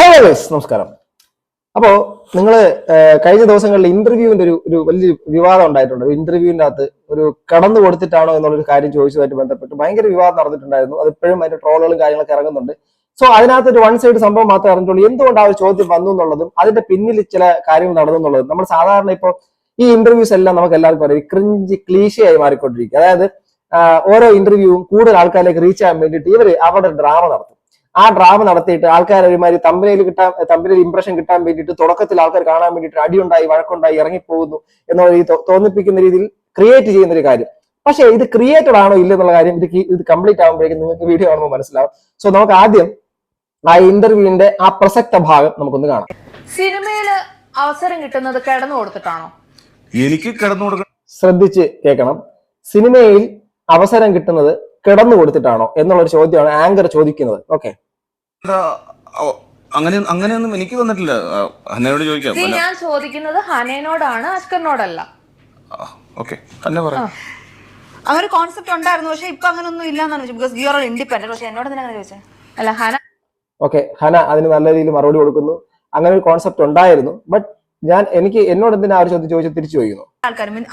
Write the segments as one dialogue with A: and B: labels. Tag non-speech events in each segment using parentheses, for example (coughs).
A: Hello നമസ്കാരം. അപ്പോ നിങ്ങൾ കഴിഞ്ഞ ദിവസങ്ങളിൽ ഇന്റർവ്യൂവിന്റെ ഒരു ഒരു വലിയ വിവാദം ഉണ്ടായിട്ടുണ്ട്. ഒരു ഇന്റർവ്യൂവിന്റെ അകത്ത് ഒരു കടന്നു കൊടുത്തിട്ടാണോ എന്നുള്ളൊരു കാര്യം ചോദിച്ചതായിട്ട് ബന്ധപ്പെട്ട് ഭയങ്കര വിവാദം നടന്നിട്ടുണ്ടായിരുന്നു. അത് ഇപ്പോഴും അതിന്റെ ട്രോളുകളും കാര്യങ്ങളൊക്കെ ഇറങ്ങുന്നുണ്ട്. സോ അതിനകത്ത് ഒരു വൺ സൈഡ് സംഭവം മാത്രമേ അറിഞ്ഞിട്ടുള്ളൂ. എന്തുകൊണ്ട് ആ ഒരു ചോദ്യം വന്നു എന്നുള്ളതും അതിന്റെ പിന്നിൽ ചില കാര്യങ്ങൾ നടന്നു എന്നുള്ളതും. നമ്മൾ സാധാരണ ഇപ്പോൾ ഈ ഇന്റർവ്യൂസ് എല്ലാം നമുക്ക് എല്ലാവർക്കും അറിയാം. ക്രിഞ്ച് ക്ലീശയായി മാറിക്കൊണ്ടിരിക്കുക. അതായത് ഓരോ ഇന്റർവ്യൂവും കൂടുതൽ ആൾക്കാരിലേക്ക് റീച്ച് ചെയ്യാൻ വേണ്ടിയിട്ട് ഇവർ അവരുടെ ഡ്രാമ നടത്തും. ആ ഡ്രാമ നടത്തിയിട്ട് ആൾക്കാർ ഒരുമാതിരി തമ്പനയിൽ കിട്ടാൻ തമ്പനയിൽ ഇംപ്രഷൻ കിട്ടാൻ വേണ്ടിയിട്ട് തുടക്കത്തിൽ ആൾക്കാർ കാണാൻ വേണ്ടിയിട്ട് അടിയുണ്ടായി വഴക്കുണ്ടായി ഇറങ്ങിപ്പോകുന്നു എന്നുള്ള രീതി തോന്നിപ്പിക്കുന്ന രീതിയിൽ ക്രിയേറ്റ് ചെയ്യുന്ന ഒരു കാര്യം. പക്ഷേ ഇത് ക്രിയേറ്റഡ് ആണോ ഇല്ല എന്നുള്ള കാര്യം ഇത് ഇത് കംപ്ലീറ്റ് ആകുമ്പോഴേക്കും നിങ്ങൾക്ക് വീഡിയോ കാണുമ്പോൾ മനസ്സിലാവും. സോ നമുക്ക് ആദ്യം ആ ഇന്റർവ്യൂവിന്റെ ആ പ്രസക്ത ഭാഗം നമുക്കൊന്ന് കാണാം.
B: സിനിമയിൽ അവസരം കിട്ടുന്നത് കിടന്നു കൊടുത്തിട്ടാണോ?
C: എനിക്ക് കിടന്നു കൊടുക്കണം
A: ശ്രദ്ധിച്ച് കേൾക്കണം. സിനിമയിൽ അവസരം കിട്ടുന്നത് കിടന്നു കൊടുത്തിട്ടാണോ എന്നുള്ളൊരു ചോദ്യമാണ് ആങ്കർ ചോദിക്കുന്നത്. ഓക്കെ
C: അങ്ങനെ അങ്ങനെയൊന്നും എനിക്ക് വന്നിട്ടില്ല. ഹനയോട് ചോദിക്കാം.
B: ഞാൻ ചോദിക്കുന്നത് ഹനയോടാണ് അഷ്കറിനോടല്ല.
C: ഓക്കെ. തന്നെ പറയാം.
D: അങ്ങനെ ഒരു കോൺസെപ്റ്റ് ഉണ്ടായിരുന്നു പക്ഷെ ഇപ്പൊ അങ്ങനെ ഒന്നും ഇല്ലാന്നാണ് ബിക്കോസ് യു ആർ ഇൻഡിപെൻഡന്റ് പക്ഷെ എന്നോട് തന്നെ അങ്ങനെ ചോദിച്ചത്
B: അല്ല ഹന
A: ഓക്കെ ഹന അതിന് നല്ല രീതിയിൽ മറുപടി കൊടുക്കുന്നു. അങ്ങനെ ഒരു കോൺസെപ്റ്റ് ഉണ്ടായിരുന്നു. ബട്ട് ഞാൻ എനിക്ക് എന്നോട് എന്തിനാ ആ ഒരു ചോദ്യം ചോദിച്ചു തിരിച്ചു ചോദിക്കുന്നു?
D: ആൾക്കാർ മീൻ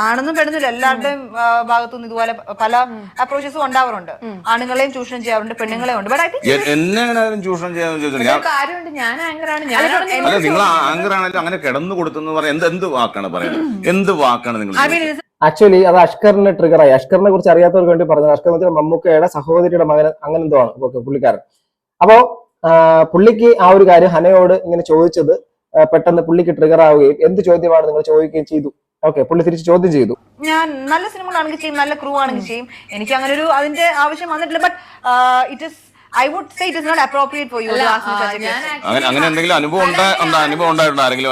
D: ആണെന്നും പെടുന്നില്ല എല്ലാവരുടെയും ഭാഗത്തുനിന്ന് ഇതുപോലെ പല അപ്രോച്ചസും ഉണ്ടാവാറുണ്ട്. ആണുങ്ങളെയും ചൂഷണം ചെയ്യാറുണ്ട് പെണ്ണുങ്ങളെയും ഉണ്ട്. ബട്ട് ഐ തിങ്ക്
C: എ- എന്നെ അങ്ങനെ ആരും ചൂഷണം ചെയ്യാന്ന് ചോദിച്ചില്ല ഞാൻ
B: ആങ്കറാണ് ഞാൻ
C: അല്ല നിങ്ങൾ അങ്ങനെ കിടന്നു കൊടുത്തെന്ന് പറയാം എന്ത് എന്ത് വാക്കാണ് പറയുന്നത്? എന്ത് വാക്കാണ് നിങ്ങൾ
A: ആക്ച്വലി അത് അഷ്കറിനെ ട്രിഗറായി അഷ്കറിനെ കുറിച്ച് അറിയാത്തവർക്ക് വേണ്ടി പറഞ്ഞത് അഷ്കർ എന്ന് വെച്ചാൽ മമ്മൂക്കയുടെ സഹോദരിയുടെ മകൻ അങ്ങനെ എന്തോ ആണ്. ഓക്കെ പുള്ളിക്കാരൻ. അപ്പോ പുള്ളിക്ക് ആ ഒരു കാര്യം ഹനയോട് ഇങ്ങനെ ചോദിച്ചത് പെട്ടെന്ന് പുള്ളിക്ക് ട്രിഗർ ആവുകയും എന്ത് ചോദ്യമാണ് നിങ്ങൾ ചോദിക്കുകയും ചെയ്തു? ഓക്കെ പുള്ളി തിരിച്ച് ചോദ്യം ചെയ്തു.
D: ഞാൻ നല്ല സിനിമകളാണെങ്കിൽ ചെയ്യും നല്ല ക്രൂ ആണെങ്കിൽ ചെയ്യും. എനിക്ക് അങ്ങനെ ഒരു അതിന്റെ ആവശ്യം വന്നിട്ടില്ല but it is I would say it is not appropriate for you
B: ഞാൻ
C: അങ്ങനെ അങ്ങനെ എന്തെങ്കിലും അനുഭവം ഉണ്ടാ എന്താ അനുഭവം ഉണ്ടായിട്ടുണ്ടോ? ആരെങ്കിലും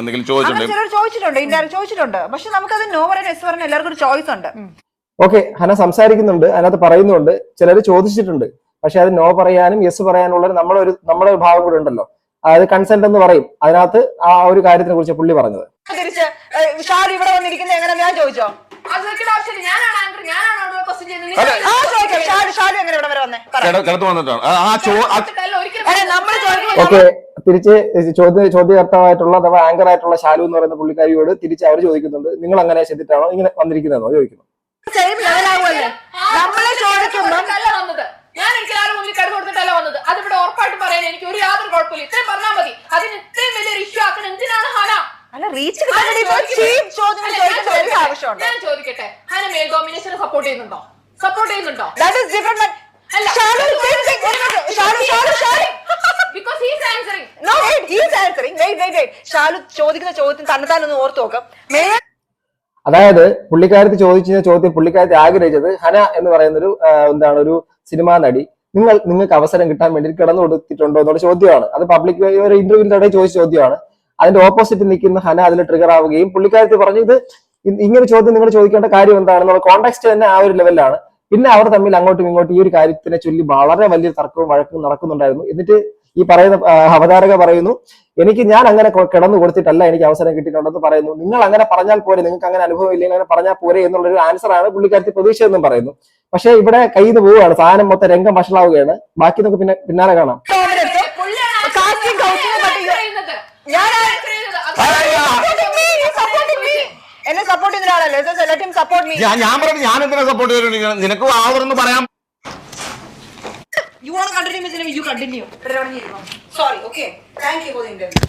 C: എന്തെങ്കിലും ചോദിച്ചിട്ടുണ്ട്?
D: ചിലർ ചോദിച്ചിട്ടുണ്ട് ഇന്റർ ചോദിച്ചിട്ടുണ്ട്. പക്ഷെ നമുക്ക് അത് നോ പറയാൻ എസ് പറഞ്ഞ എല്ലാവർക്കും ഒരു ചോയ്സ് ഉണ്ട്.
A: ഓക്കെ ഹന സംസാരിക്കുന്നുണ്ട് അതിനകത്ത് പറയുന്നുണ്ട് ചിലർ ചോദിച്ചിട്ടുണ്ട്. പക്ഷെ അത് നോ പറയാനും യെസ് പറയാനുള്ള നമ്മളൊരു നമ്മളെ ഒരു നമ്മുടെ ഭാഗം കൂടെ ഉണ്ടല്ലോ. അതായത് കൺസെന്റ് എന്ന് പറയും അതിനകത്ത് ആ ഒരു കാര്യത്തിനെ കുറിച്ച് പുള്ളി പറഞ്ഞത്
D: തിരിച്ച് ഷാർ ഇവിടെ വന്നിരിക്കുന്നത് എങ്ങനെ ഞാൻ ചോദിച്ചോ
A: ഓക്കെ തിരിച്ച് ചോദ്യ ചോദ്യകർത്താവായിട്ടുള്ള അഥവാ ആങ്കർ ആയിട്ടുള്ള ശാലു എന്ന് പറയുന്ന പുള്ളിക്കാരിയോട് തിരിച്ച് അവർ ചോദിക്കുന്നുണ്ട് നിങ്ങൾ അങ്ങനെ ചെയ്തിട്ടാണോ ഇങ്ങനെ വന്നിരിക്കുന്നതെന്നോ ചോദിക്കുന്നു
D: നമ്മളെ ചോദിക്കുമ്പോൾ
B: കൊടുത്തിട്ടല്ല വന്നത് ഞാൻ ഒരിക്കലും ആരും മുന്നിൽ കിടന്നു കൊടുത്തിട്ടല്ല വന്നത് അതിവിടെ ഉറപ്പായിട്ട് പറയാൻ എനിക്ക് ഒരു യാതൊരു കുഴപ്പമില്ല ഇത്രയും പറഞ്ഞാൽ മതി അതിന് ഇത്രയും വലിയൊരു ഇഷ്യൂ ആക്കണം എന്തിനാണ് ഹന
D: അല്ല റീച്ച് കിട്ടാൻ വേണ്ടി ഇപ്പൊ cheap ചോദ്യങ്ങൾ
B: അല്ല, ഞാൻ
D: ചോദിക്കേണ്ട ഒരു
B: ചോദിക്കട്ടെ.
D: ആവശ്യമുണ്ടോ
B: ഞാൻ ചോദിക്കട്ടെ ഹന ഡോമിനേഷനെ സപ്പോർട്ട് ചെയ്യുന്നുണ്ടോ? സപ്പോർട്ട് ചെയ്യുന്നുണ്ടോ?
D: ദാറ്റ് ഈസ് ഡിഫറെന്റ്
B: അല്ല.
D: Sharu Sharu Sharu Sharu
B: because he's answering
D: no wait he is answering wait wait wait Shalu ചോദിക്കുന്ന ചോദ്യത്തിന് തന്നെത്താൻ ഒന്ന് ഓർത്ത് നോക്കാം. മേയർ
A: അതായത് പുള്ളിക്കാരത്തി ചോദിച്ച ചോദ്യം പുള്ളിക്കാരത്തെ ആഗ്രഹിച്ചത് ഹന എന്ന് പറയുന്ന ഒരു എന്താണ് ഒരു സിനിമാ നടി. നിങ്ങൾ നിങ്ങൾക്ക് അവസരം കിട്ടാൻ വേണ്ടി കിടന്നു കൊടുത്തിട്ടുണ്ടോ എന്നുള്ള ചോദ്യമാണ്. അത് പബ്ലിക് ഒരു ഇന്റർവ്യൂവിൽ ഇടയിൽ ചോദിച്ച ചോദ്യമാണ്. അതിന്റെ ഓപ്പോസിറ്റ് നിൽക്കുന്ന ഹന അതിൽ ട്രിഗർ ആവുകയും പുള്ളിക്കാരത്തി പറഞ്ഞു ഇത് ഇങ്ങനെ ചോദ്യം നിങ്ങൾ ചോദിക്കേണ്ട കാര്യം എന്താണെന്നുള്ള കോണ്ടാക്സ്റ്റ് തന്നെ ആ ഒരു ലെവലിലാണ് പിന്നെ അവർ തമ്മിൽ അങ്ങോട്ടും ഇങ്ങോട്ടും ഈ ഒരു കാര്യത്തിനെ ചൊല്ലി വളരെ വലിയ തർക്കവും വഴക്കും നടക്കുന്നുണ്ടായിരുന്നു. എന്നിട്ട് ഈ പറയുന്ന അവതാരക പറയുന്നു എനിക്ക് ഞാൻ അങ്ങനെ കിടന്നു കൊടുത്തിട്ടല്ല എനിക്ക് അവസരം കിട്ടിയിട്ടുണ്ടെന്ന് പറയുന്നു. നിങ്ങൾ അങ്ങനെ പറഞ്ഞാൽ പോരെ. നിങ്ങൾക്ക് അങ്ങനെ അനുഭവം ഇല്ലെങ്കിൽ അങ്ങനെ പറഞ്ഞാൽ പോരെ എന്നുള്ളൊരു ആൻസറാണ് ആണ് പുള്ളിക്കാരത്തി പ്രതീക്ഷയെന്നും പറയുന്നു. പക്ഷെ ഇവിടെ കയ്യിൽ നിന്ന് പോവുകയാണ്. സാധനം മൊത്തം രംഗം വഷളാവുകയാണ്. ബാക്കി നമുക്ക് പിന്നെ പിന്നാലെ കാണാം.
D: ഞാൻ എന്നെ സപ്പോർട്ട് ചെയ്യുന്ന ആളല്ലേ ലെറ്റ് ഹിം സപ്പോർട്ട് മീ
C: ഞാൻ ഞാൻ പറഞ്ഞു ഞാൻ എന്തിനാ സപ്പോർട്ട് ചെയ്തിട്ടുണ്ട് നിനക്ക് ആവറെന്ന് പറയാൻ
D: you want continue miss you continue sorry okay thank you for the interview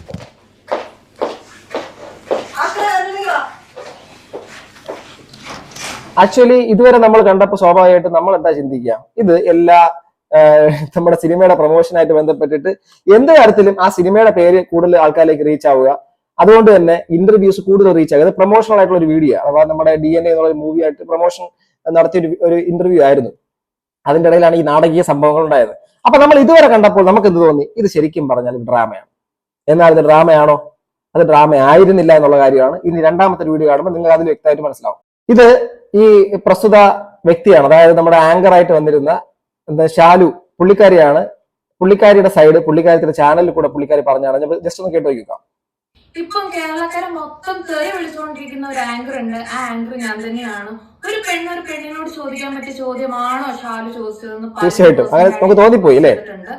A: actually ഇതുവരെ നമ്മൾ കണ്ടപ്പോൾ സ്വാഭാവികമായിട്ട് നമ്മൾ എന്താ ചിന്തിക്കുക ഇത് എല്ലാ നമ്മുടെ സിനിമയുടെ പ്രൊമോഷനായിട്ട് ബന്ധപ്പെട്ടിട്ട് എന്ത് കാര്യത്തിലും ആ സിനിമയുടെ പേര് കൂടുതൽ ആൾക്കാരിലേക്ക് റീച്ച് ആവുക അതുകൊണ്ട് തന്നെ ഇന്റർവ്യൂസ് കൂടുതൽ റീച്ച് ആകും. അത് പ്രൊമോഷണൽ ആയിട്ടുള്ള ഒരു വീഡിയോ അഥവാ നമ്മുടെ ഡി എൻ എ എന്നുള്ള മൂവി ആയിട്ട് പ്രൊമോഷൻ നടത്തിയ ഒരു- ഇന്റർവ്യൂ ആയിരുന്നു. അതിന്റെ ഇടയിലാണ് ഈ നാടകീയ സംഭവങ്ങൾ ഉണ്ടായത്. അപ്പൊ നമ്മൾ ഇതുവരെ കണ്ടപ്പോൾ നമുക്ക് എന്ത് തോന്നി? ഇത് ശരിക്കും പറഞ്ഞാൽ ഡ്രാമയാണ്. എന്നാൽ ഇത് ഡ്രാമയാണോ? അത് ഡ്രാമ ആയിരുന്നില്ല എന്നുള്ള കാര്യമാണ് ഇനി രണ്ടാമത്തെ വീഡിയോ കാണുമ്പോൾ നിങ്ങൾ അതിൽ വ്യക്തമായിട്ട് മനസ്സിലാവും. ഇത് ഈ പ്രസ്തുത വ്യക്തിയാണ്. അതായത് നമ്മുടെ ആങ്കർ ആയിട്ട് വന്നിരുന്ന എന്താ ശാലു പുള്ളിക്കാരിയാണ്. പുള്ളിക്കാരിയുടെ സൈഡ് പുള്ളിക്കാരിയുടെ ചാനലിൽ കൂടെ പുള്ളിക്കാരി പറഞ്ഞാണ് ജസ്റ്റ് ഒന്ന് കേട്ട് നോക്കാം
E: ഇപ്പം കേരളക്കാരെ മൊത്തം തെറി വിളിച്ചുകൊണ്ടിരിക്കുന്ന ഒരു ആങ്കർ ഉണ്ട് ആ ആങ്കർ ഞാൻ തന്നെയാണ് ഒരു പെണ്ണ് ഒരു പെണ്ണിനോട് ചോദിക്കാൻ പറ്റിയ ചോദ്യമാണോ ഷാലു ചോദിച്ചതെന്ന്
A: തീർച്ചയായിട്ടും. നമുക്ക് തോന്നിപ്പോയി, അല്ലേ?
E: കേട്ടിട്ടുണ്ട്.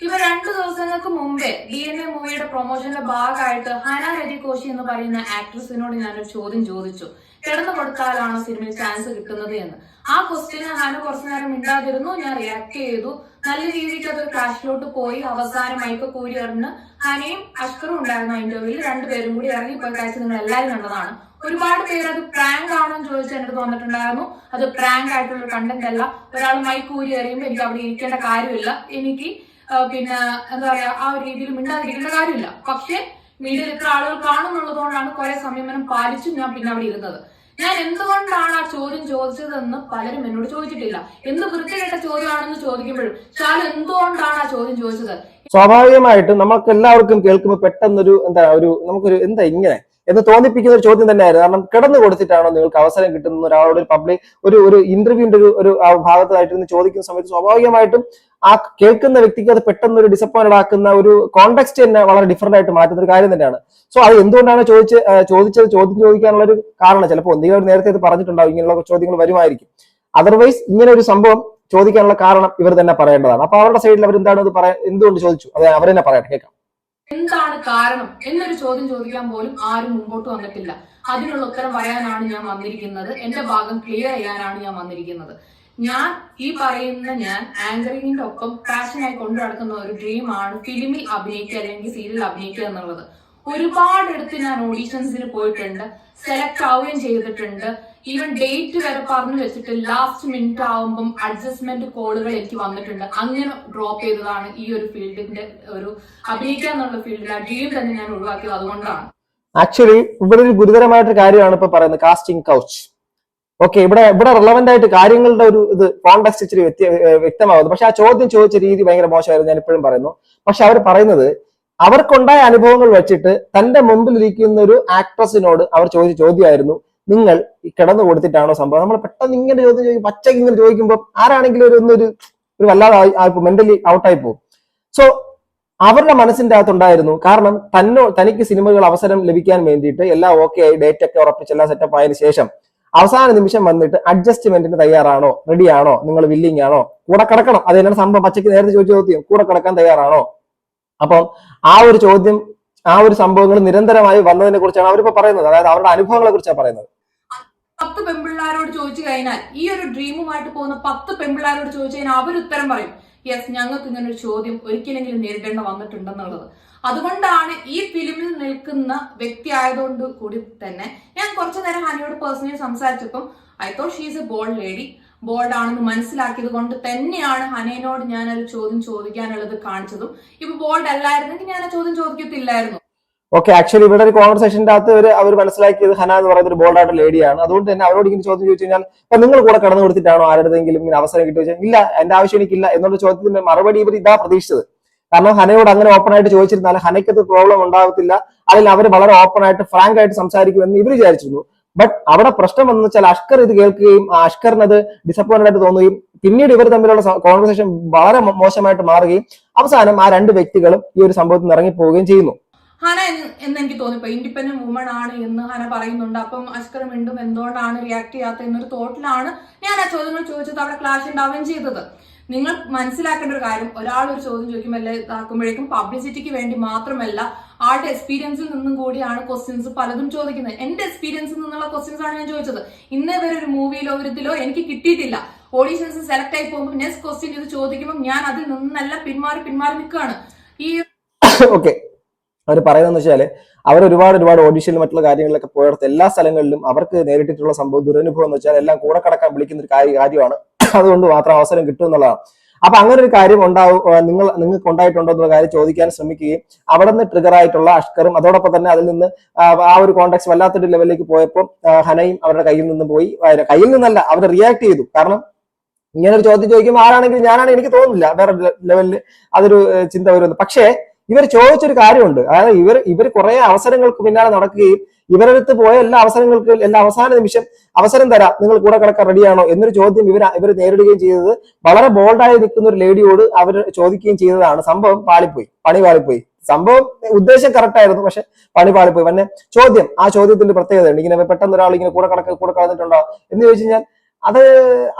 E: ഇവ രണ്ടു ദിവസങ്ങൾക്ക് മുമ്പേ ഡി എൻ എ മൂവിയുടെ പ്രൊമോഷന്റെ ഭാഗമായിട്ട് ഹന രതി കോശി എന്ന് പറയുന്ന ആക്ട്രസിനോട് ഞാനൊരു ചോദ്യം ചോദിച്ചു കിടന്നു കൊടുത്താലാണോ സിനിമയിൽ ചാൻസ് കിട്ടുന്നത് എന്ന് ആ ക്വസ്റ്റ്യന് ഹന കുറച്ചു നേരം മിണ്ടാതിരുന്നു ഞാൻ റിയാക്ട് ചെയ്തു നല്ല രീതിക്ക് അതൊരു ക്രാഷിലോട്ട് പോയി അവസാനം മൈക്ക് കൂരി എറിഞ്ഞ് ഹനയും അഷ്കറും ഉണ്ടായിരുന്നു ആ ഇന്റർവ്യൂവിൽ രണ്ടുപേരും കൂടി ഇറങ്ങിപ്പോയ കാഴ്ച നിങ്ങൾ എല്ലാവരും കണ്ടതാണ്. ഒരുപാട് പേര് അത് പ്രാങ്ക് ആണോ എന്ന് ചോദിച്ച് എന്നോട് തോന്നിട്ടുണ്ടായിരുന്നു അത് പ്രാങ്ക് ആയിട്ടുള്ള കണ്ടന്റ് അല്ല. ഒരാൾ മൈക്ക് കൂരി എറിയുമ്പോൾ എനിക്ക് അവിടെ ഇരിക്കേണ്ട കാര്യമില്ല. എനിക്ക് പിന്നെ എന്താ പറയാ ആ ഒരു രീതിയിൽ മിണ്ടാതിരിക്കേണ്ട കാര്യമില്ല. പക്ഷേ മീഡിയയിൽ ഇത്ര ആളുകൾ കാണുന്നുള്ളതുകൊണ്ടാണ് കുറെ സംയമനം പാലിച്ചു ഞാൻ പിന്നെ അവിടെ ഇരുന്നത്. ഞാൻ എന്തുകൊണ്ടാണ് ആ ചോദ്യം ചോദിച്ചതെന്ന് പലരും എന്നോട് ചോദിച്ചിട്ടില്ല. എന്ത് വൃത്തികെട്ട ചോദ്യമാണെന്ന് ചോദിക്കുമ്പോഴും ശാല എന്തുകൊണ്ടാണ് ആ ചോദ്യം ചോദിച്ചത്?
A: സ്വാഭാവികമായിട്ടും നമുക്ക് എല്ലാവർക്കും കേൾക്കുമ്പോൾ പെട്ടെന്നൊരു എന്താ ഒരു നമുക്കൊരു എന്താ ഇങ്ങനെ എന്ന് തോന്നിപ്പിക്കുന്ന ഒരു ചോദ്യം തന്നെയായിരുന്നു. കാരണം കിടന്നു കൊടുത്തിട്ടാണോ നിങ്ങൾക്ക് അവസരം കിട്ടുന്ന ഒരാളോട് ഒരു പബ്ലിക് ഒരു ഒരു ഇന്റർവ്യൂവിന്റെ ഒരു ഒരു ഭാഗത്തായിട്ട് ചോദിക്കുന്ന സമയത്ത് സ്വാഭാവികമായിട്ടും ആ കേൾക്കുന്ന വ്യക്തിക്ക് അത് പെട്ടെന്ന് ഒരു ഡിസപ്പോയിന്റഡ് ആക്കുന്ന ഒരു കോണ്ടെക്സ്റ്റ് തന്നെ വളരെ ഡിഫറെന്റ് ആയിട്ട് മാറ്റുന്ന ഒരു കാര്യം തന്നെയാണ്. സോ അത് എന്തുകൊണ്ടാണ് ചോദിച്ച് ചോദിച്ചത് ചോദ്യം ചോദിക്കാനുള്ള ഒരു കാരണം? ചിലപ്പോൾ ഒന്നുകിൽ നേരത്തെ ഇത് പറഞ്ഞിട്ടുണ്ടാവും ഇങ്ങനെയുള്ള ചോദ്യങ്ങൾ വരുമായിരിക്കും. അതർവൈസ് ഇങ്ങനെ ഒരു സംഭവം ചോദിക്കാനുള്ള കാരണം ഇവർ തന്നെ പറയേണ്ടതാണ്. അപ്പൊ അവരുടെ സൈഡിൽ അവർ എന്താണ് ഇത് എന്തുകൊണ്ട് ചോദിച്ചു? അത് അവർ തന്നെ പറയട്ടെ കേൾക്കാം.
E: എന്താണ് കാരണം എന്നൊരു ചോദ്യം ചോദിക്കാൻ പോലും ആരും മുമ്പോട്ട് വന്നിട്ടില്ല. അതിനുള്ള ഉത്തരം പറയാനാണ് ഞാൻ വന്നിരിക്കുന്നത്. എന്റെ ഭാഗം ക്ലിയർ ചെയ്യാനാണ് ഞാൻ വന്നിരിക്കുന്നത്. ഞാൻ ഈ പറയുന്ന ഞാൻ ആങ്കറിങ്ങിന്റെ ഒപ്പം പാഷനായി കൊണ്ടു നടക്കുന്ന ഒരു ഡ്രീമാണ് ഫിലിമിൽ അഭിനയിക്കുക അല്ലെങ്കിൽ സീരിയലിൽ അഭിനയിക്കുക എന്നുള്ളത്. ഒരുപാട് എടുത്ത് ഞാൻ ഓഡീഷൻസിന് പോയിട്ടുണ്ട് സെലക്ട് ആവുകയും ചെയ്തിട്ടുണ്ട്. ഈവൻ ഡേറ്റ് വരെ പറഞ്ഞു വെച്ചിട്ട് ലാസ്റ്റ് മിനിറ്റ് ആവുമ്പം അഡ്ജസ്റ്റ്മെന്റ് കോളുകൾ എനിക്ക് വന്നിട്ടുണ്ട്. അങ്ങനെ ഡ്രോപ്പ് ചെയ്തതാണ് ഈ ഒരു ഫീൽഡിന്റെ ഒരു അഭിനയിക്കുക എന്നുള്ള ഫീൽഡിൽ ആ ഡ്രീം തന്നെ ഞാൻ ഒഴിവാക്കിയത് അതുകൊണ്ടാണ്.
A: ആക്ച്വലി ഇവിടെ ഒരു ഗുരുതരമായിട്ട് കാര്യമാണ് ഇപ്പൊ പറയുന്നത് കാസ്റ്റിംഗ് കൗച്ച് ഓക്കെ ഇവിടെ ഇവിടെ റിലവന്റ് ആയിട്ട് കാര്യങ്ങളുടെ ഒരു ഇത് കോണ്ടെക്സ്റ്റ് ഇച്ചിരി വ്യക്തമാവുന്നു. പക്ഷെ ആ ചോദ്യം ചോദിച്ച രീതി ഭയങ്കര മോശമായിരുന്നു ഞാൻ ഇപ്പോഴും പറയുന്നു. പക്ഷെ അവർ പറയുന്നത് അവർക്കുണ്ടായ അനുഭവങ്ങൾ വെച്ചിട്ട് തന്റെ മുമ്പിൽ ഇരിക്കുന്ന ഒരു ആക്ട്രസിനോട് അവർ ചോദിച്ച ചോദ്യമായിരുന്നു നിങ്ങൾ ഈ കിടന്നു കൊടുത്തിട്ടാണോ സംഭവം? നമ്മൾ പെട്ടെന്ന് ഇങ്ങനെ ചോദ്യം ചോദിക്കും പച്ചക്ക് ഇങ്ങനെ ചോദിക്കുമ്പോൾ ആരാണെങ്കിലും ഒരു ഒന്നൊരു ഒരു വല്ലാതെ ആയിപ്പോ മെന്റലി ഔട്ടായി പോകും. സോ അവരുടെ മനസ്സിന്റെ അകത്തുണ്ടായിരുന്നു. കാരണം തന്നോ തനിക്ക് സിനിമകൾ അവസരം ലഭിക്കാൻ വേണ്ടിയിട്ട് എല്ലാം ഓക്കെ ആയി ഡേറ്റ് ഒക്കെ ഉറപ്പിച്ച് എല്ലാം സെറ്റപ്പ് ആയതിനു ശേഷം അവസാന നിമിഷം വന്നിട്ട് അഡ്ജസ്റ്റ്മെന്റിന് തയ്യാറാണോ? റെഡിയാണോ നിങ്ങൾ വില്ലിങ് ആണോ? കൂടെ കിടക്കണം. അത് സംഭവം. പച്ചയ്ക്ക് നേരത്തെ ചോദിച്ച ചോദ്യം. കൂടെ കിടക്കാൻ തയ്യാറാണോ? അപ്പം ആ ഒരു ചോദ്യം ആ ഒരു സംഭവങ്ങൾ നിരന്തരമായി വന്നതിനെ കുറിച്ചാണ് അവരിപ്പോ പറയുന്നത്. അതായത് അവരുടെ അനുഭവങ്ങളെ കുറിച്ചാണ് പറയുന്നത്.
E: പത്ത് പെൺപിള്ളാരോട് ചോദിച്ചു കഴിഞ്ഞാൽ ഈ ഒരു ഡ്രീമുമായിട്ട് പോകുന്ന പത്ത് പെൺപിള്ളാരോട് ചോദിച്ചു കഴിഞ്ഞാൽ അവർ ഉത്തരം പറയും. യെസ് ഞങ്ങൾക്ക് ഇങ്ങനെ ഒരു ചോദ്യം ഒരിക്കലെങ്കിലും നേരിടേണ്ട വന്നിട്ടുണ്ടെന്നുള്ളത്. അതുകൊണ്ടാണ് ഈ ഫിലിമിൽ നിൽക്കുന്ന വ്യക്തി ആയതുകൊണ്ട് കൂടി തന്നെ ഞാൻ കുറച്ചു നേരം ഹനിയോട് personally സംസാരിച്ചപ്പം I thought she's a bold lady bold ആണെന്ന് മനസ്സിലാക്കിയത് കൊണ്ട് തന്നെയാണ് ഹനേനോട് ഞാൻ ഒരു ചോദ്യം ചോദിക്കാനുള്ളത് കാണിച്ചതും. ഇപ്പൊ ബോൾഡ് അല്ലായിരുന്നെങ്കിൽ ഞാൻ ആ ചോദ്യം ചോദിക്കത്തില്ലായിരുന്നു.
A: ഓക്കെ ആക്ച്വലി ഇവിടെ ഒരു കോൺവെർസേഷന്റെ അകത്ത് ഒരു അവർ മനസ്സിലാക്കിയത് ഹന എന്ന് പറയുന്ന ഒരു ബോൾഡ് ആയിട്ട് ലേഡിയാണ് അതുകൊണ്ട് തന്നെ അവരോട് ഇങ്ങനെ ചോദ്യം ചോദിച്ചു കഴിഞ്ഞാൽ നിങ്ങൾ കൂടെ കടന്നു കൊടുത്തിട്ടാണോ ആരുടെങ്കിലും ഇങ്ങനെ അവസരം കിട്ടി വെച്ചാൽ ഇല്ല എന്റെ ആവശ്യം എനിക്കില്ല. എന്നുള്ള ചോദ്യത്തിന്റെ മറുപടി ഇവർ ഇതാ പ്രതീക്ഷിച്ചത്. കാരണം ഹനയോട് അങ്ങനെ ഓപ്പൺ ആയിട്ട് ചോദിച്ചിരുന്നാൽ ഹനയ്ക്കത് പ്രോബ്ലം ഉണ്ടാകത്തില്ല അല്ലെങ്കിൽ അവർ വളരെ ഓപ്പൺ ആയിട്ട് ഫ്രാങ്ക് ആയിട്ട് സംസാരിക്കുമെന്ന് ഇവർ വിചാരിച്ചിരുന്നു. ബട്ട് അവിടെ പ്രശ്നം എന്ന് വെച്ചാൽ അഷ്കർ ഇത് കേൾക്കുകയും അഷ്കറിന് അത് ഡിസപ്പോയിന്റഡ് ആയിട്ട് തോന്നുകയും പിന്നീട് ഇവർ തമ്മിലുള്ള കോൺവെർസേഷൻ വളരെ മോശമായിട്ട് മാറുകയും അവസാനം ആ രണ്ട് വ്യക്തികളും ഈ ഒരു സംഭവത്തിൽ നിന്ന് ഇറങ്ങിപ്പോവുകയും ചെയ്യുന്നു.
E: ഹന എന്ന് എനിക്ക് തോന്നിപ്പോ ഇൻഡിപെൻഡന്റ് വുമൺ ആണ് എന്ന് ഹന പറയുന്നുണ്ട്. അപ്പം അഷ്കർ വീണ്ടും എന്തുകൊണ്ടാണ് റിയാക്ട് ചെയ്യാത്ത എന്നൊരു തോട്ടിലാണ് ഞാൻ ആ ചോദ്യങ്ങൾ ചോദിച്ചത് അവിടെ ക്ലാഷ് ഉണ്ടാവുകയും ചെയ്തത്. നിങ്ങൾ മനസ്സിലാക്കേണ്ട ഒരു കാര്യം ഒരാൾ ഒരു ചോദ്യം ചോദിക്കുമ്പോൾ ഇതാക്കുമ്പോഴേക്കും പബ്ലിസിറ്റിക്ക് വേണ്ടി മാത്രമല്ല ആളുടെ എക്സ്പീരിയൻസിൽ നിന്നും കൂടിയാണ് ക്വസ്റ്റ്യൻസ് പലതും ചോദിക്കുന്നത്. എന്റെ എക്സ്പീരിയൻസിൽ നിന്നുള്ള ക്വസ്റ്റ്യൻസ് ആണ് ഞാൻ ചോദിച്ചത്. ഇന്നേ വരെ ഒരു മൂവിയിലോ ഒരു ഇതിലോ എനിക്ക് കിട്ടിയിട്ടില്ല. ഓഡീഷൻസ് സെലക്ട് ആയി പോകുമ്പോൾ നെക്സ്റ്റ് ക്വസ്റ്റ്യൻ ഇത് ചോദിക്കുമ്പോൾ ഞാൻ അതിൽ നിന്നല്ല പിന്മാറി പിന്മാറി നിൽക്കുകയാണ്. ഈ (coughs)
A: ഓക്കെ അവർ പറയുന്നതെന്ന് വെച്ചാൽ അവർ ഒരുപാട് ഒരുപാട് ഓഡീഷനിൽ മറ്റുള്ള കാര്യങ്ങളിലൊക്കെ പോയിടത്ത് എല്ലാ സ്ഥലങ്ങളിലും അവർക്ക് നേരിട്ടിട്ടുള്ള സംഭവം ദുരനുഭവം എന്ന് വെച്ചാൽ എല്ലാം കൂടെ കടക്കാൻ വിളിക്കുന്ന ഒരു കാര്യമാണ്. അതുകൊണ്ട് മാത്രം അവസരം കിട്ടും എന്നുള്ളതാണ്. അപ്പൊ അങ്ങനെ ഒരു കാര്യം ഉണ്ടാവും നിങ്ങൾ നിങ്ങൾക്ക് ഉണ്ടായിട്ടുണ്ടോ എന്നുള്ള കാര്യം ചോദിക്കാൻ ശ്രമിക്കുകയും അവിടെ നിന്ന് ട്രിഗർ ആയിട്ടുള്ള അഷ്കറും അതോടൊപ്പം തന്നെ അതിൽ നിന്ന് ആ, ഒരു കോണ്ടാക്ട് വല്ലാത്തൊരു ലെവലിലേക്ക് പോയപ്പോൾ ഹനയും അവരുടെ കയ്യിൽ നിന്ന് പോയി കയ്യിൽ നിന്നല്ല അവർ റിയാക്ട് ചെയ്തു. കാരണം ഇങ്ങനെ ഒരു ചോദ്യം ചോദിക്കുമ്പോൾ ആരാണെങ്കിലും ഞാനാണ് എനിക്ക് തോന്നുന്നില്ല. വേറെ ലെവലിൽ അതൊരു ചിന്ത വരുന്നത് പക്ഷേ ഇവർ ചോദിച്ചൊരു കാര്യമുണ്ട്. അതായത് ഇവർ ഇവർ കുറെ അവസരങ്ങൾക്ക് പിന്നാലെ നടക്കുകയും ഇവരടുത്ത് പോയ എല്ലാ അവസരങ്ങൾക്ക് എല്ലാ അവസാന നിമിഷം അവസരം തരാം നിങ്ങൾ കൂടെ കിടക്കാൻ റെഡിയാണോ എന്നൊരു ചോദ്യം ഇവർ ഇവർ നേരിടുകയും ചെയ്തത്. വളരെ ബോൾഡായി നിൽക്കുന്ന ഒരു ലേഡിയോട് അവർ ചോദിക്കുകയും ചെയ്തതാണ്. സംഭവം പാളിപ്പോയി പണി പാളിപ്പോയി. സംഭവം ഉദ്ദേശം കറക്റ്റ് ആയിരുന്നു പക്ഷെ പണി പാളിപ്പോയി. പിന്നെ ചോദ്യം ആ ചോദ്യത്തിന്റെ പ്രത്യേകത ഉണ്ട് ഇങ്ങനെ പെട്ടെന്ന് ഒരാൾ ഇങ്ങനെ കൂടെ കടക്ക കൂടെ കടന്നിട്ടുണ്ടോ എന്ന് ചോദിച്ചു കഴിഞ്ഞാൽ അത്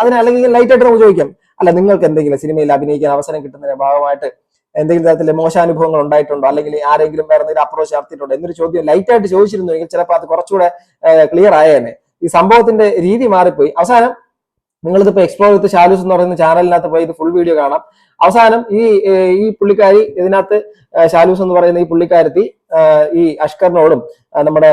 A: അതിനെ അല്ലെങ്കിൽ ലൈറ്റ് ആയിട്ട് നമുക്ക് ചോദിക്കാം. അല്ല നിങ്ങൾക്ക് എന്തെങ്കിലും സിനിമയിൽ അഭിനയിക്കാൻ അവസരം കിട്ടുന്നതിന്റെ ഭാഗമായിട്ട് എന്തെങ്കിലും തരത്തിലെ മോശാനുഭവങ്ങൾ ഉണ്ടായിട്ടുണ്ടോ? അല്ലെങ്കിൽ ആരെങ്കിലും വേറെ എന്തെങ്കിലും അപ്രോച്ച് നടത്തിയിട്ടുണ്ടോ? എന്നൊരു ചോദ്യം ലൈറ്റ് ആയിട്ട് ചോദിച്ചിരുന്നു. എങ്കിൽ ചിലപ്പോൾ അത് കുറച്ചുകൂടെ ക്ലിയർ ആയേനെ. ഈ സംഭവത്തിന്റെ രീതി മാറിപ്പോയി. അവസാനം നിങ്ങളിതിപ്പോ എക്സ്പ്ലോർ വിത്ത് ഷാലൂസ് എന്ന് പറയുന്ന ചാനലിനകത്ത് പോയി ഇത് ഫുൾ വീഡിയോ കാണാം. അവസാനം ഈ ഈ പുള്ളിക്കാരി ഇതിനകത്ത് ഷാലൂസ് എന്ന് പറയുന്ന ഈ പുള്ളിക്കാരത്തി ഈ അഷ്കറിനോടും നമ്മുടെ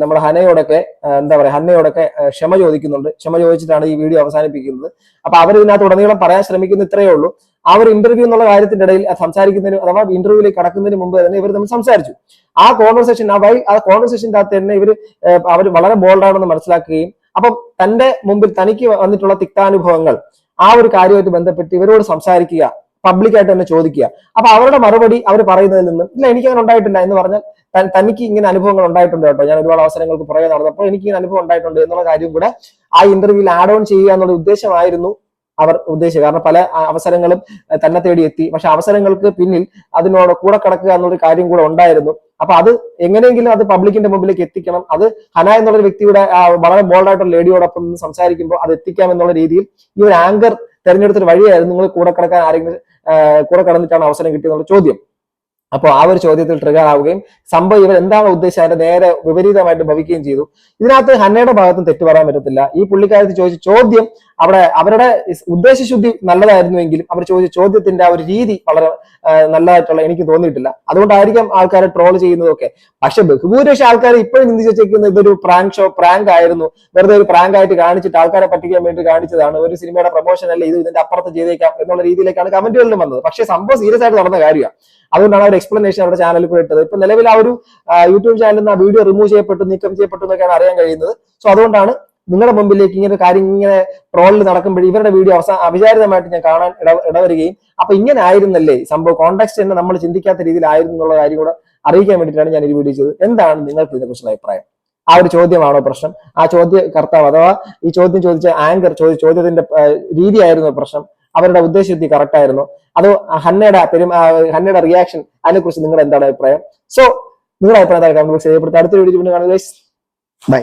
A: നമ്മുടെ ഹനയോടൊക്കെ എന്താ പറയാ ഹനയോടൊക്കെ ക്ഷമ ചോദിക്കുന്നുണ്ട്. ക്ഷമ ചോദിച്ചിട്ടാണ് ഈ വീഡിയോ അവസാനിപ്പിക്കുന്നത്. അപ്പൊ അവർ ഇതിനകത്ത് ഉടനീളം പറയാൻ ശ്രമിക്കുന്ന ഇത്രയേ ഉള്ളൂ. ആ ഒരു ഇന്റർവ്യൂ എന്നുള്ള കാര്യത്തിന്റെ ഇടയിൽ സംസാരിക്കുന്നതിന് അഥവാ ഇന്റർവ്യൂവിലേക്ക് കടക്കുന്നതിന് മുമ്പ് തന്നെ ഇവർ തമ്മിൽ സംസാരിച്ചു. ആ കോൺവെർസേഷൻ ആ വൈ ആ കോൺവെർസേഷന്റെ അകത്ത് തന്നെ ഇവർ അവർ വളരെ ബോൾഡാണെന്ന് മനസ്സിലാക്കുകയും അപ്പം തന്റെ മുമ്പിൽ തനിക്ക് വന്നിട്ടുള്ള തിക്താനുഭവങ്ങൾ ആ ഒരു കാര്യമായിട്ട് ബന്ധപ്പെട്ട് ഇവരോട് സംസാരിക്കുക പബ്ലിക്കായിട്ട് തന്നെ ചോദിക്കുക. അപ്പൊ അവരുടെ മറുപടി അവർ പറയുന്നതിൽ നിന്നും ഇല്ല എനിക്ക് അങ്ങനെ ഉണ്ടായിട്ടില്ല എന്ന് പറഞ്ഞാൽ തനിക്ക് ഇങ്ങനെ അനുഭവങ്ങൾ ഉണ്ടായിട്ടുണ്ട് കേട്ടോ. ഞാൻ ഒരുപാട് അവസരങ്ങൾക്ക് പുറകെ നടന്നപ്പോൾ എനിക്ക് ഇങ്ങനെ അനുഭവം ഉണ്ടായിട്ടുണ്ട് എന്നുള്ള കാര്യം കൂടെ ആ ഇന്റർവ്യൂവിൽ ആഡ് ഓൺ ചെയ്യുക എന്നുള്ള ഉദ്ദേശമായിരുന്നു അവർ ഉദ്ദേശിച്ചത്. കാരണം പല അവസരങ്ങളും തന്നെ തേടി എത്തി. പക്ഷെ അവസരങ്ങൾക്ക് പിന്നിൽ അതിനോട് കൂടെ കിടക്കുക എന്നൊരു കാര്യം കൂടെ ഉണ്ടായിരുന്നു. അപ്പൊ അത് എങ്ങനെയെങ്കിലും അത് പബ്ലിക്കിന്റെ മുമ്പിലേക്ക് എത്തിക്കണം. അത് ഹന എന്നുള്ള വ്യക്തിയുടെ വളരെ ബോൾഡായിട്ടുള്ള ലേഡിയോടൊപ്പം സംസാരിക്കുമ്പോൾ അത് എത്തിക്കാം എന്നുള്ള രീതിയിൽ ഈ ഒരു ആങ്കർ തെരഞ്ഞെടുത്തൊരു വഴിയായിരുന്നു. നിങ്ങൾ കൂടെ കിടക്കാൻ ആരെങ്കിലും കൂടെ കടന്നിട്ടാണ് അവസരം കിട്ടിയെന്നുള്ള ചോദ്യം. അപ്പോൾ ആ ഒരു ചോദ്യത്തിൽ ട്രിഗർ ആവുകയും സംഭവം ഇവർ എന്താണ് ഉദ്ദേശിച്ചത്? അതിന്റെ നേരെ വിപരീതമായിട്ട് ഭവിക്കുകയും ചെയ്തു. ഇതിനകത്ത് ഹന്നയുടെ ഭാഗത്തും തെറ്റ് പറയാൻ പറ്റത്തില്ല. ഈ പുള്ളിക്കാരത്ത് ചോദിച്ച ചോദ്യം അവിടെ അവരുടെ ഉദ്ദേശശുദ്ധി നല്ലതായിരുന്നുവെങ്കിലും അവർ ചോദിച്ച ചോദ്യത്തിന്റെ ആ ഒരു രീതി വളരെ നല്ലതായിട്ടുള്ള എനിക്ക് തോന്നിയിട്ടില്ല. അതുകൊണ്ടായിരിക്കാം ആൾക്കാരെ ട്രോൾ ചെയ്യുന്നതൊക്കെ. പക്ഷെ ബഹുഭൂരിപക്ഷം ആൾക്കാർ ഇപ്പോഴും ചിന്തിച്ച് വെച്ചേക്കുന്നത് ഇതൊരു പ്രാങ്ക് ഷോ പ്രാങ്ക് ആയിരുന്നു. വെറുതെ ഒരു പ്രാങ്ക് ആയിട്ട് കാണിച്ചിട്ട് ആൾക്കാരെ പറ്റിക്കാൻ വേണ്ടി കാണിച്ചതാണ്. ഒരു സിനിമയുടെ പ്രൊമോഷൻ അല്ല ഇത് ഇതിന്റെ അപ്പുറത്ത് ചെയ്തേക്കാം എന്നുള്ള രീതിയിലേക്കാണ് കമന്റുകളിലും വന്നത്. പക്ഷേ സംഭവം സീരിയസ് ആയിട്ട് നടന്ന കാര്യമാണ്. അതുകൊണ്ടാണ് അവർ എക്സ്പ്ലനേഷൻ അവരുടെ ചാനലിൽ കൂടെ ഇട്ടത്. ഇപ്പൊ നിലവിൽ ആ ഒരു യൂട്യൂബ് ചാനലിൽ നിന്ന് ആ വീഡിയോ റിമൂവ് ചെയ്യപ്പെട്ടു നീക്കം ചെയ്യപ്പെട്ടു എന്നൊക്കെയാണ് അറിയാൻ കഴിയുന്നത്. സോ അതുകൊണ്ടാണ് നിങ്ങളുടെ മുമ്പിലേക്ക് ഇങ്ങനെ കാര്യം ഇങ്ങനെ ട്രോളിൽ നടക്കുമ്പോൾ ഇവരുടെ വീഡിയോ അവസാന അവിചാരിതമായിട്ട് ഞാൻ കാണാൻ ഇട ഇടവരികയും. അപ്പൊ ഇങ്ങനെ ആയിരുന്നല്ലേ സംഭവം? കോണ്ടാക്സ്റ്റ് തന്നെ നമ്മൾ ചിന്തിക്കാത്ത രീതിയിലായിരുന്നു എന്നുള്ള കാര്യം കൂടെ അറിയിക്കാൻ വേണ്ടിയിട്ടാണ് ഞാൻ ഈ വീഡിയോ ചെയ്തത്. എന്താണ് നിങ്ങൾക്ക് ഇതിനെക്കുറിച്ചുള്ള അഭിപ്രായം? ആ ഒരു ചോദ്യമാണോ പ്രശ്നം? ആ ചോദ്യ കർത്താവ് അഥവാ ഈ ചോദ്യം ചോദിച്ച ആങ്കർ ചോദ്യ ചോദ്യത്തിന്റെ രീതിയായിരുന്നു പ്രശ്നം? അവരുടെ ഉദ്ദേശശുദ്ധി കറക്റ്റ് ആയിരുന്നു? അതോ ഹന്നയുടെ പെരുമാ ആ, ഹന്നയുടെ റിയാക്ഷൻ അതിനെക്കുറിച്ച് നിങ്ങളുടെ എന്താണ് അഭിപ്രായം? സോ നിങ്ങളുടെ അഭിപ്രായം കമന്റ് ബോക്സ് ചെയ്യപ്പെടുത്ത വീഡിയോ കാണുക ബൈ